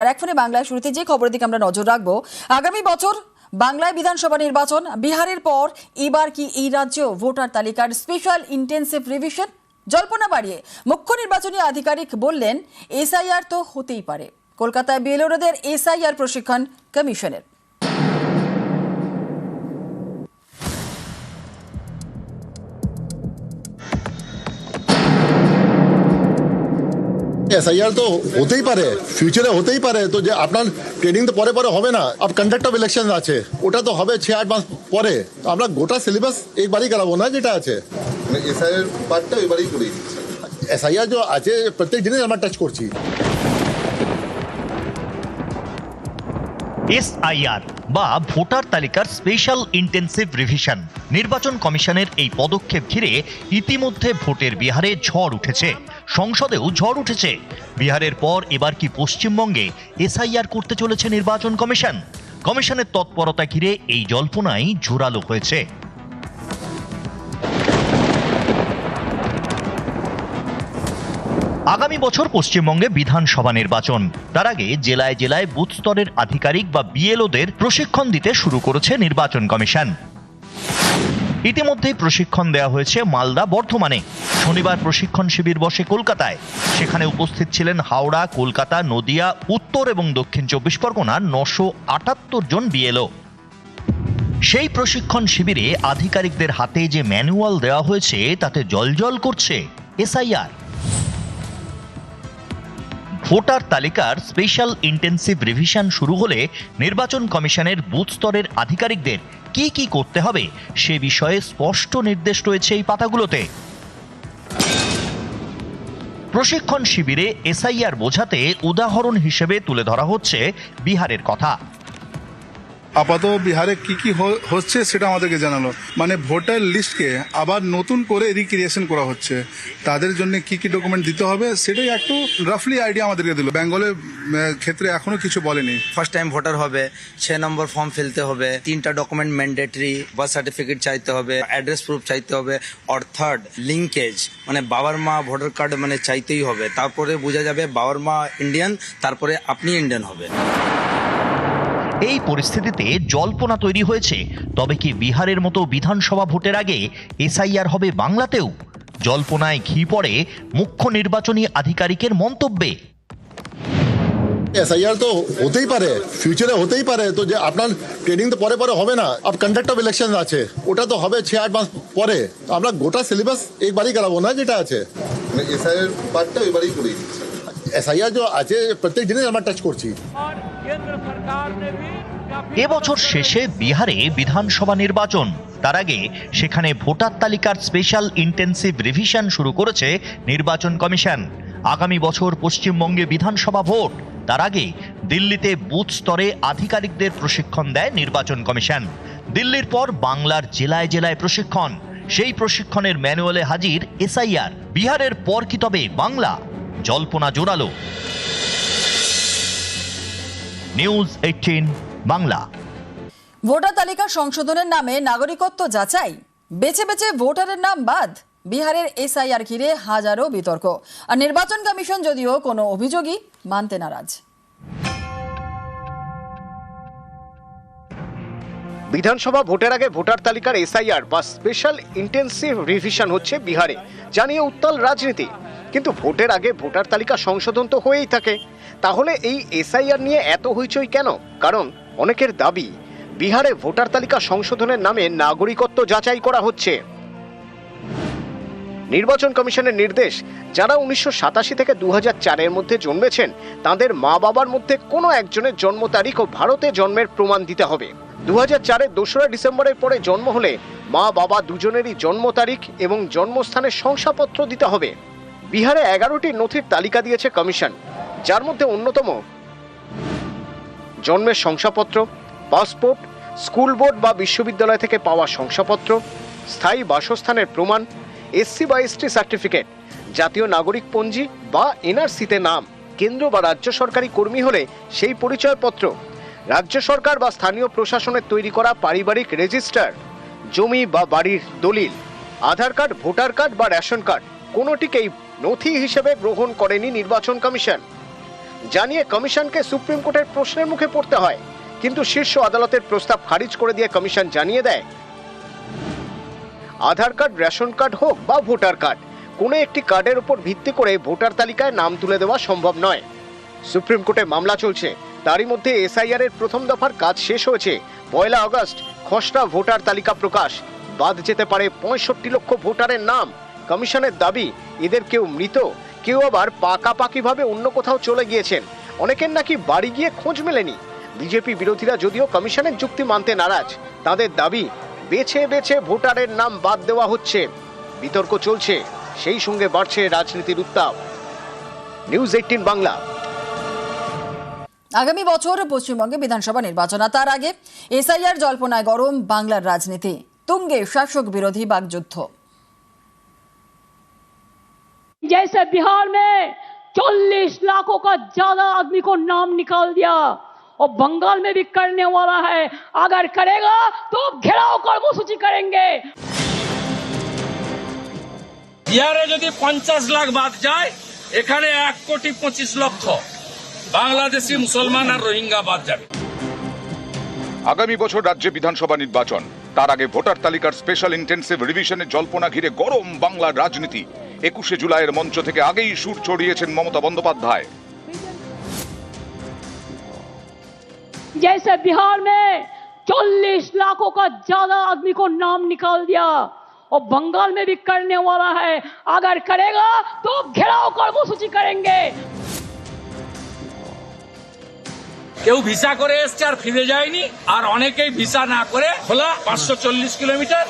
আর বাংলায় শুরুতে যে খবরের দিকে আমরা নজর রাখব, আগামী বছর বাংলায় বিধানসভা নির্বাচন, বিহারের পর এবার কি এই রাজ্য ভোটার তালিকার স্পেশাল ইন্টেন্সিভ রিভিশন জল্পনা বাড়িয়ে মুখ্য নির্বাচনী আধিকারিক বললেন, এসআইআর তো হতেই পারে। কলকাতায় বেলোরদের এসআইআর প্রশিক্ষণ কমিশনের। এসআইআর তো হতেই পারে ফিউচারে হতেই পারে। তো যে আপনার ট্রেনিং তো পরে পরে হবে না আপ কন্ডাক্ট অফ ইলেকশন আছে। ওটা তো হবে ছ আট মাস পরে। তো আমরা গোটা সিলেবাস একবারই করাবো না যেটা আছে। এসআইআর এসআইয়ের পার্টটা এবারেই করে দিচ্ছি। এসআইআর যে আছে প্রত্যেক জিনিস আমরা টাচ করছি। এসআইআর বা ভোটার তালিকার স্পেশাল ইন্টেন্সিভ রিভিশন। নির্বাচন কমিশনের এই পদক্ষেপ ঘিরে ইতিমধ্যে ভোটের বিহারে ঝড় উঠেছে। সংসদেও ঝড় উঠেছে। বিহারের পর এবার কি পশ্চিমবঙ্গে এসআইআর করতে চলেছে নির্বাচন কমিশন? কমিশনের তৎপরতা ঘিরে এই জল্পনাই জোরালো হয়েছে। আগামী বছর পশ্চিমবঙ্গে বিধানসভা নির্বাচন। তার আগে জেলায় জেলায় বুথ স্তরের আধিকারিক বা বিএলওদের প্রশিক্ষণ দিতে শুরু করেছে নির্বাচন কমিশন। ইতিমধ্যেই প্রশিক্ষণ দেওয়া হয়েছে মালদা বর্ধমানে। শনিবার প্রশিক্ষণ শিবির বসে কলকাতায়। সেখানে উপস্থিত ছিলেন হাওড়া, কলকাতা, নদিয়া, উত্তর এবং দক্ষিণ চব্বিশ পরগনার নশো আটাত্তর জন বিএলও। সেই প্রশিক্ষণ শিবিরে আধিকারিকদের হাতে যে ম্যানুয়াল দেওয়া হয়েছে, তাতে জলজল করছে এসআইআর। ভোটার তালিকার স্পেশাল ইন্টেন্সিভ রিভিশন শুরু হলে নির্বাচন কমিশনের বুথ স্তরের আধিকারিকদের কি কি করতে হবে সে বিষয়ে স্পষ্ট নির্দেশ রয়েছে এই পাতাগুলোতে। প্রশিক্ষণ শিবিরে এসআইআর বোঝাতে উদাহরণ হিসেবে তুলে ধরা হচ্ছে বিহারের কথা। আপাতত বিহারে কি কি হচ্ছে সেটা আমাদেরকে জানালো। মানে ভোটার লিস্টকে আবার নতুন করে রিক্রিয়েশন করা হচ্ছে। তাদের জন্য কি কি ডকুমেন্ট দিতে হবে সেটাই একটু রাফলি আইডিয়া আমাদেরকে দিল। বেঙ্গলের ক্ষেত্রে এখনও কিছু বলেনি। ফার্স্ট টাইম ভোটার হবে, ছয় নম্বর ফর্ম ফেলতে হবে, তিনটা ডকুমেন্ট ম্যান্ডেটরি বার্থ সার্টিফিকেট চাইতে হবে অ্যাড্রেস প্রুফ চাইতে হবে আর থার্ড লিঙ্কেজ মানে বাবার মা ভোটার কার্ড মানে চাইতেই হবে। তারপরে বোঝা যাবে বাবার মা ইন্ডিয়ান তারপরে আপনি ইন্ডিয়ান হবে। এই পরিস্থিতিতে জল্পনা তৈরি হয়েছে। তবে কি বিহারের মতো বিধানসভা ভোটের আগে এসআইআর হবে বাংলাতেও? জল্পনায় ঘি পড়ে মুখ্য নির্বাচনী আধিকারিকের মন্তব্যে। এসআইআর তো হতেই পারে ফিউচারে হতেই পারে। তো যে আপনার ট্রেনিং তো পরে পরে হবে না আপ কন্ডাক্ট অফ ইলেকশন আছে। ওটা তো হবে ছয় আট মাস পরে। তো আমরা গোটা সিলেবাস একবারই করাবো না যেটা আছে? মানে এসআইয়ের পার্টটা এবারেই দিচ্ছে। এসআইআর যে আছে প্রত্যেক জিনিস আমরা টাচ করছি। এবছর শেষে বিহারে বিধানসভা নির্বাচন। তার আগে সেখানে ভোটার তালিকার স্পেশাল ইন্টেন্সিভ রিভিশন শুরু করেছে নির্বাচন কমিশন। আগামী বছর পশ্চিমবঙ্গে বিধানসভা ভোট। তার আগে দিল্লিতে বুথ স্তরে আধিকারিকদের প্রশিক্ষণ দেয় নির্বাচন কমিশন। দিল্লির পর বাংলার জেলায় জেলায় প্রশিক্ষণ। সেই প্রশিক্ষণের ম্যানুয়ালে হাজির এসআইআর। বিহারের পর কি তবে বাংলা? জল্পনা জোরালো। নিউজ এইটিন বাংলা ভোটার তালিকা সংশোধনের নামে নাগরিকত্ব যাচাই। বেছে বেছে ভোটারের নাম বাদ বিহারের এসআইআর ঘিরে হাজারো বিতর্ক। আর নির্বাচন কমিশন যদিও কোনো অভিযোগই মানতে নারাজ। বিধানসভা ভোটের আগে ভোটার তালিকার এসআইআর বা স্পেশাল ইন্টেন্সিভ রিভিশন হচ্ছে বিহারে জানিয়ে উত্তাল রাজনীতি। কিন্তু ভোটের আগে ভোটার তালিকা সংশোধন তো হয়েই থাকে। তাহলে এই এসআইআর নিয়ে এত হইচই কেন? কারণ অনেকের দাবি, বিহারে ভোটার তালিকা সংশোধনের নামে নাগরিকত্ব যাচাই করা হচ্ছে। নির্বাচন কমিশনের নির্দেশ, যারা উনিশশো সাতাশি থেকে দু চারের মধ্যে জন্মেছেন, তাদের মা বাবার মধ্যে কোনো একজনের জন্ম তারিখ ও ভারতে জন্মের প্রমাণ দিতে হবে। দু হাজার চারের দোসরা ডিসেম্বরের পরে জন্ম হলে মা বাবা দুজনেরই জন্ম তারিখ এবং জন্মস্থানের শংসাপত্র দিতে হবে। বিহারে এগারোটি নথির তালিকা দিয়েছে কমিশন, যার মধ্যে অন্যতম জন্মের শংসাপত্র, পাসপোর্ট, স্কুল বোর্ড বা বিশ্ববিদ্যালয় থেকে পাওয়া শংসাপত্র, স্থায়ী বাসস্থানের প্রমাণ এসসি বা এসটি সার্টিফিকেট জাতীয় নাগরিক পঞ্জি বা এনআরসিতে নাম, কেন্দ্র বা রাজ্য সরকারি কর্মী হলে সেই পরিচয়পত্র, রাজ্য সরকার বা স্থানীয় প্রশাসনের তৈরি করা পারিবারিক রেজিস্টার, জমি বা বাড়ির দলিল, আধার কার্ড, ভোটার কার্ড বা রেশন কার্ড, কোনোটিকেই নথি হিসেবে গ্রহণ করেনি নির্বাচন কমিশন। জানিয়ে কমিশনকে সুপ্রিম কোর্টের প্রশ্নের মুখে পড়তে হয়, কিন্তু শীর্ষ আদালতের প্রস্তাব খারিজ করে দিয়ে কমিশন জানিয়ে দেয়। আধার কার্ড, রেশন কার্ড হোক বা ভোটার কার্ড, কোনো একটি কার্ডের উপর ভিত্তি করে ভোটার তালিকায় নাম তুলে দেওয়া সম্ভব নয়। সুপ্রিম কোর্টে মামলা চলছে, তারই মধ্যে এসআইআর এর প্রথম দফার কাজ শেষ হয়েছে। পয়লা আগস্ট, খসড়া ভোটার তালিকা প্রকাশ, বাদ যেতে পারে পঁয়ষট্টি লক্ষ ভোটারের নাম। কমিশনের দাবি, এদের কেউ মৃত, কেউ আবার পাকাপাকিভাবে অন্য কোথাও চলে গিয়েছেন। অনেকের নাকি বাড়ি গিয়ে খোঁজ মেলেনি। বিজেপি বিরোধীরা যদিও কমিশনের যুক্তি মানতে নারাজ, তাদের দাবি, বেছে বেছে ভোটারের নাম বাদ দেওয়া হচ্ছে। বিতর্ক চলছে, সেই সঙ্গে বাড়ছে রাজনীতির উত্তাপ। News eighteen Bangla. আগামী বছর পশ্চিমবঙ্গে বিধানসভা নির্বাচন তার আগে এসআইআর জল্পনায় গরম বাংলার রাজনীতি। তুঙ্গে শাসক বিরোধী বাগযুদ্ধ जैसे बिहार में 40 लाखों का ज्यादा आदमी को नाम निकाल दिया और बंगाल में भी करने वाला है अगर करेगा तो घेराव कर्मसूची करेंगे বিহারে যদি পঞ্চাশ লাখ বাদ যায় এখানে এক কোটি পঁচিশ লক্ষ বাংলাদেশি মুসলমান আর রোহিঙ্গা বাদ যাবে আগামী বছর রাজ্যে বিধানসভা নির্বাচন তার আগে ভোটার তালিকার স্পেশাল ইন্টেন্সিভ রিভিশনের জল্পনা ঘিরে গরম বাংলার রাজনীতি একুশে জুলাইয়ের মঞ্চ থেকে আগেই সুর ছড়িয়েছেন মমতা বন্দ্যোপাধ্যায় जैसे बिहार में 40 लाखों का ज्यादा आदमी को नाम निकाल दिया और बंगाल में भी करने वाला है अगर करेगा तो घेराव कर्मसूची करेंगे কেউ ভিসা করে এসছে আর ফিরে যায়নি আর অনেকেই ভিসা না করে খোলা পাঁচশো চল্লিশ কিলোমিটার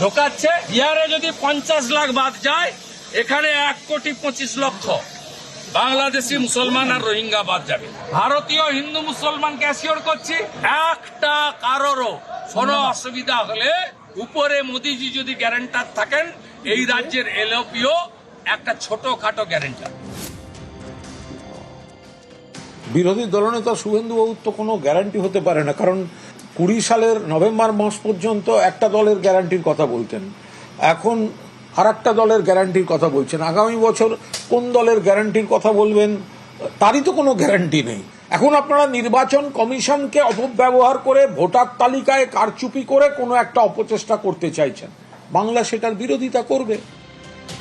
ঢোকাচ্ছে বিহারে যদি পঞ্চাশ লাখ বাদ যায় এখানে এক কোটি পঁচিশ লক্ষ বাংলাদেশি মুসলমান আর রোহিঙ্গা বাদ যাবে। ভারতীয় হিন্দু মুসলমানকে অ্যাসিওর করছি একটা কারোরও কোনো অসুবিধা হলে উপরে মোদিজি যদি গ্যারেন্টার থাকেন এই রাজ্যের এলওপিও একটা ছোটখাটো গ্যারেন্টার বিরোধী দলনেতা শুভেন্দুবাবুর তো কোনো গ্যারান্টি হতে পারে না কারণ কুড়ি সালের নভেম্বর মাস পর্যন্ত একটা দলের গ্যারান্টির কথা বলতেন। এখন আর একটা দলের গ্যারান্টির কথা বলছেন। আগামী বছর কোন দলের গ্যারান্টির কথা বলবেন, তারই তো কোনো গ্যারান্টি নেই। এখন আপনারা নির্বাচন কমিশনকে অপব্যবহার করে ভোটার তালিকায় কারচুপি করে কোনো একটা অপচেষ্টা করতে চাইছেন। বাংলা সেটার বিরোধিতা করবে।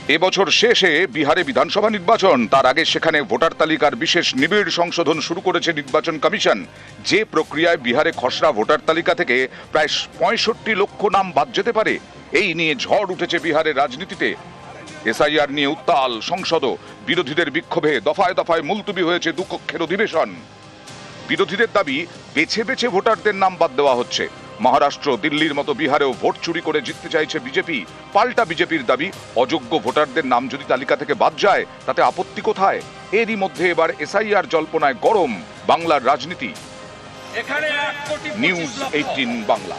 এবছর শেষে বিহারে বিধানসভা নির্বাচন। তার আগে সেখানে ভোটার তালিকার বিশেষ নিবিড় সংশোধন শুরু করেছে নির্বাচন কমিশন। যে প্রক্রিয়ায় বিহারে খসড়া ভোটার তালিকা থেকে প্রায় পঁয়ষট্টি লক্ষ নাম বাদ যেতে পারে, এই নিয়ে ঝড় উঠেছে বিহারের রাজনীতিতে। এসআইআর নিয়ে উত্তাল সংসদ বিরোধীদের বিক্ষোভে দফায় দফায় মুলতুবি হয়েছে দুকক্ষের অধিবেশন। বিরোধীদের দাবি, বেছে বেছে ভোটারদের নাম বাদ দেওয়া হচ্ছে। মহারাষ্ট্র দিল্লির মতো বিহারেও ভোট চুরি করে জিততে চাইছে বিজেপি। পাল্টা বিজেপির দাবি অযোগ্য ভোটারদের নাম যদি তালিকা থেকে বাদ যায় তাতে আপত্তি কোথায়? এরই মধ্যে এবার এসআইআর জল্পনায় গরম বাংলার রাজনীতি। News eighteen Bangla.